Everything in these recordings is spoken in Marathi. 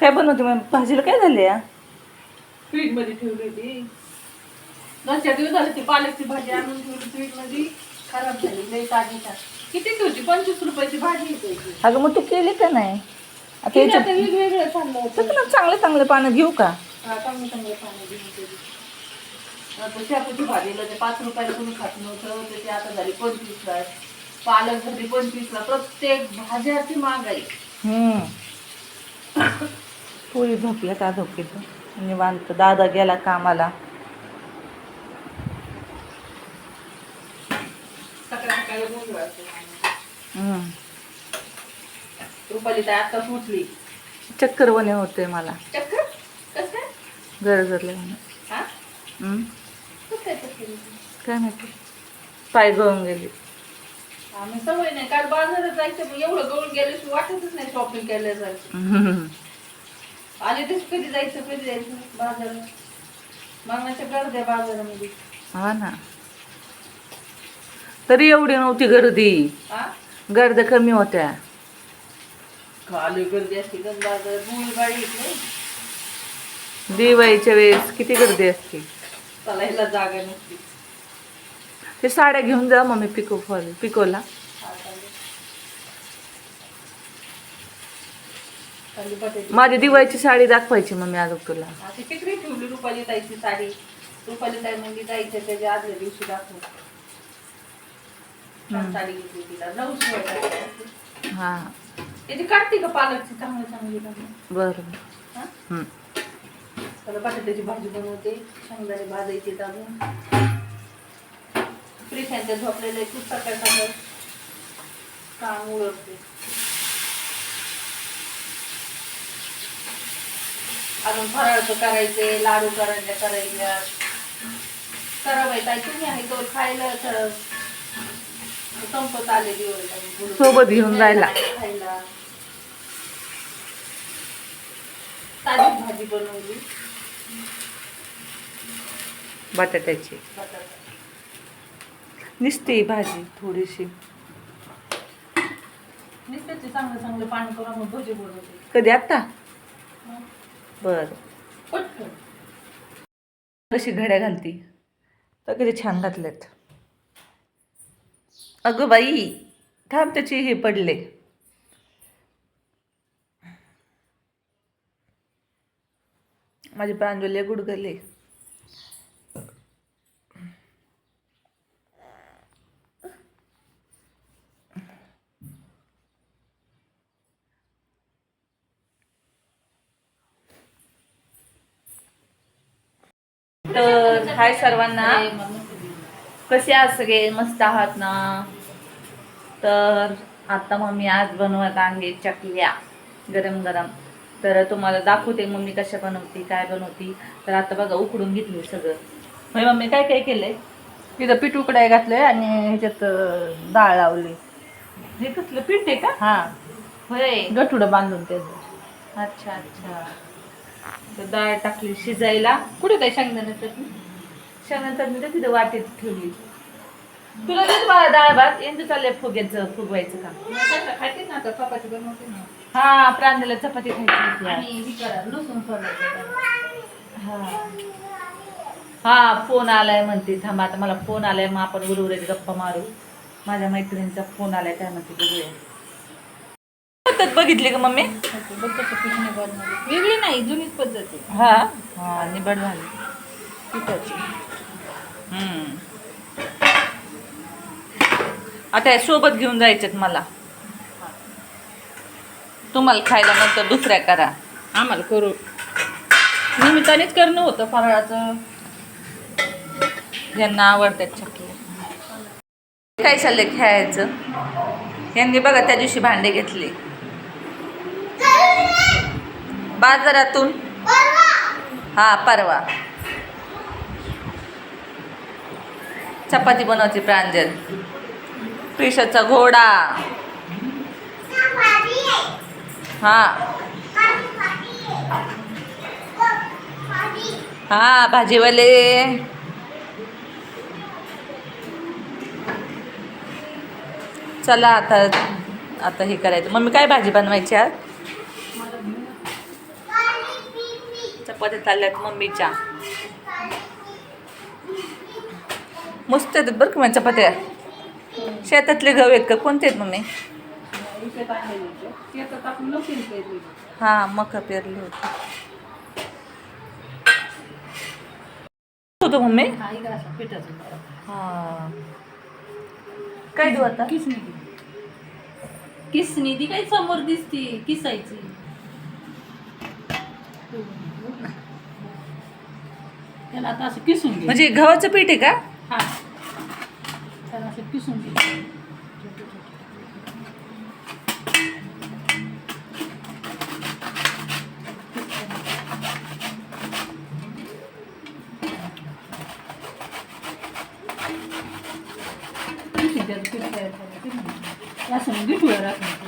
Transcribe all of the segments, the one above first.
काय बनवते मग? भाजीला काय झाले या फ्रीजमध्ये ठेवली होती. दोन चार दिवस झाले ती पालकची भाजी आणून ठेवली फ्रीजमध्ये. खराब झाली लई ताजी किती होती पंचवीस रुपयाची भाजी ती. अगं मग तू केली का नाही? आता तिने याच्यात आता वेगवेगळं चाललं होतं. ना चांगले चांगले पानं घेऊ का? हा, चांगलं चांगलं पाणी घेऊन गेली. आता शेपूची भाजीला ते पाच रुपयाला कोणी खात नव्हतं. त्याची आता झाली पंचवीसला. पालक झाली पंचवीसला प्रत्येक भाज्याची महागाई हम्म. पोळी झोपल्या का झोपली निवांत. दादा गेला कामाला. चक्कर बने होते मला. चक्कर? कसं काय? माहिती. पाय गळून गेली. आम्ही सवय नाही. काल बाजारात जायचं एवढं गळून गेल्याशिवाय वाटतच नाही शॉपिंग केल्यासारखं. हम्म. आले तस कधी जायचं कधी जायचं? बाजारात. मागण्याच्या गर्द्या बाजारामध्ये. हा ना. तरी एवढी नव्हती गर्दी. हा गर्द कमी होत्या. खाली गर्दी असते गंज बाजार मुळी गाडी इकडे दिवाळीच्या वेळेस किती गर्दी असते. चालायला जागा नसते. ते साड्या घेऊन जा मम्मी पिको फॉल पिकोला हा, चालेल. चालली बटाटे. माझी दिवाळीची साडी दाखवायची मम्मी अजून तुला. अशी ठेवली रुपाली ताईची साडी? रुपाली ताई म्हणजे जायच्या त्याच्या आदल्या दिवशी दाखवू साडी घेतली तिला. नऊ शिवाय हा. त्याची काढते का पालकची? चांगली चांगली बरं. त्याला बटाट्याची भाजी बनवते. शेंगदाणे भाजायचे दाबून. प्रिशांच्या झोपलेले खूप सकाळ सकाळ काम उरकते. अजून फराळचं करायचे लाडू करायच्या करायच्या करा बाई ताई तुम्ही आहे तो खायला तर संपत आले दिवस सोबत घेऊन जायला. खायला. ताजी भाजी बनवली. बटाट्याची. बटाटा निसते भाजी थोडीशी. नुसत्याचे चांगलं चांगलं पाणी करून मग भजी बनवते. कधी आत्ता? हं. बरं. कशी घड्या घालती? तर किती छान घातल्यात. अगं बाई थांब त्याची हे पडले. माझे प्रांजली गुडगले तर हाय सर्वांना. कसे आहात सगळे? मस्त आहात ना? तर आता मम्मी आज बनवत आहे चकल्या गरम गरम. तर तुम्हाला दाखवते मम्मी कशा बनवते काय बनवती. तर आता बघा उकडून घेतली सगळं. होय मम्मी काय काय केलंय? तिथं पीठ उकडाय घातलंय आणि ह्याच्यात डाळ लावली. हे कसलं पीठ आहे का? हा. होय. गठुडं बांधून त्याचं. अच्छा अच्छा. तर डाळ टाकली शिजायला. कुठे काय शेंगदाणे चटणी? त्यानंतर मी तर तिथं वाटेत ठेवली. तुला देत मला डाळ भात? यांचं चाललंय फुग्याचं फुगवायचं का खायचे ना आता चपाती बनवते ना. हा प्रांजला चपाती खायची होती ही करा लसूण सोलायचं हा. हा फोन आलाय म्हणते थांबा आता मला फोन आलाय. मग आपण उरवरेत गप्पा मारू. माझ्या मैत्रिणीचा फोन आलाय काय म्हणते बघूया. पद्धत बघितली का मम्मी? वेगळी नाही जुनीच पद्धत आहे. हा? हा निबड झाली. पिठाची. आता हे सोबत घेऊन जायचेत मला. तुम्हाला खायला नंतर दुसऱ्या करा. आम्हाला करू. निमित्तानेच करणं होतं फराळाचं. यांना आवडतात चकली काय चाललंय खेळायचं? यांनी बघा त्या दिवशी भांडे घेतले. बाजारातून? हा परवा. चपाती बनवते प्रांजल. प्रिशाचा घोडा. हा. हा भाजीवाले. चला आता आता हे करायचं. मम्मी काय भाजी बनवायची आज? चपात्या चालल्यात मम्मीच्या. मस्त आहेत बरं का माझ्या चपात्या. शेतातले गहू आहेत का? कोणते आहेत मम्मी? हा हां मका पेरले होते. होतो मम्मी? हा, हां काय देऊ आता? किसणी किसणी ती काही समोर दिसती किसायची. त्याला आता असं किसून घे. म्हणजे गव्हाचं पीठ आहे का? हा. त्याला असं किसून घे. किती त्याचं पीठ तयार झालं ते म्हणते. असं गिठूळ राहतं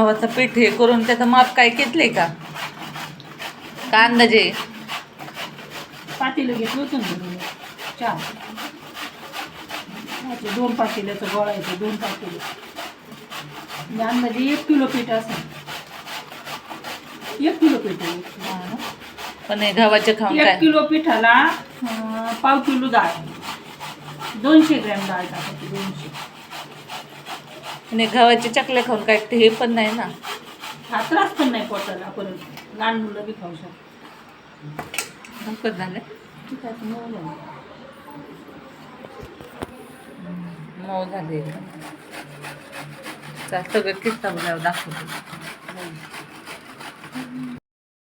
गव्हाचं पीठ हे करून त्याचं माप काय घेतले का? का अंदाजे? पातेलं घेतलं होतं ना मी. चार. याचे दोन पातेल्याचं गोळा येतो दोन पातेले. म्हणजे अंदाजे एक किलो पीठ असं. एक किलो पीठ आहे. पण हे गव्हाचे खाऊन एक किलो पिठाला अं, पाव किलो डाळ. दोनशे ग्रॅम डाळ टाकायची दोनशे. आणि गव्हाचे चकले खाऊन काय ते हे पण नाही ना. हा त्रास पण नाही पोटाला परत लहान मुलं बी खाऊ शकतात संपत झाले. ठीक आहे मऊ झालं. सगळं किस्सा बघावं दाखवतो.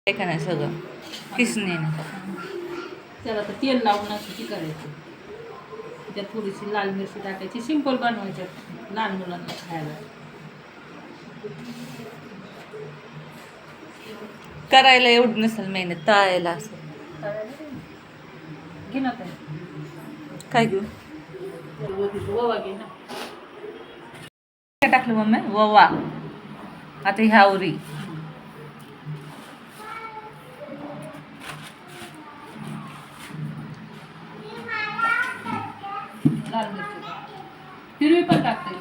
काय का नाही सगळं? किसने त्याला तर तेल लावून करायची. त्यात थोडीशी लाल मिरची टाकायची. सिंपल बनवायच्या लहान मुलांना खायला. करायला एवढं नसेल मेहनत तळायला असं. घे ना ताई. काय घेऊ? ओवा घे ना. काय टाकलं मम्मी? ववा. आता ह्या उरी. हिरवी पण टाकते.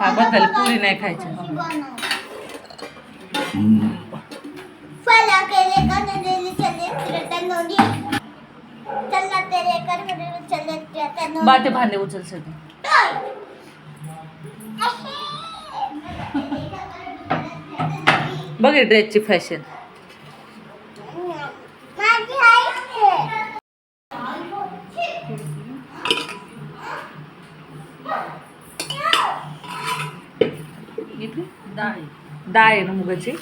हो बदल पुरी नाही खायची. बाते भांडे उचल सगळे बघ हे ड्रेसची फॅशन. डाळ आहे. ना मुगाची.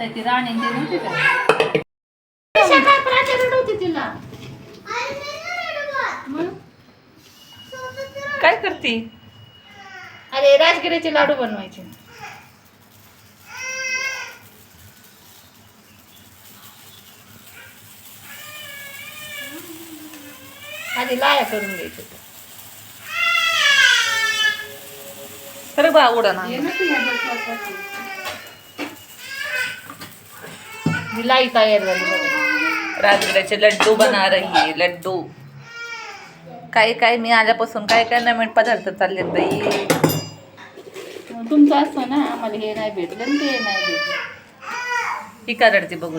त्याची राणी ते नव्हती का? सकाळ प्राचार्य होती तिला? मग? काय करते? अरे राजगिरीचे लाडू बनवायचे. आधी लाया करून घ्यायचे खरं बा उडा ना. ही लाई तयार झाली बघा. राजगिराचे लड्डू बना रही लड्डू. काय काय मी आल्यापासून काय काय नवीन पदार्थ चालले मग तुमचं असतं ना आम्हाला हे नाही भेटलं ते नाही भेटलं. ही का रडते बघू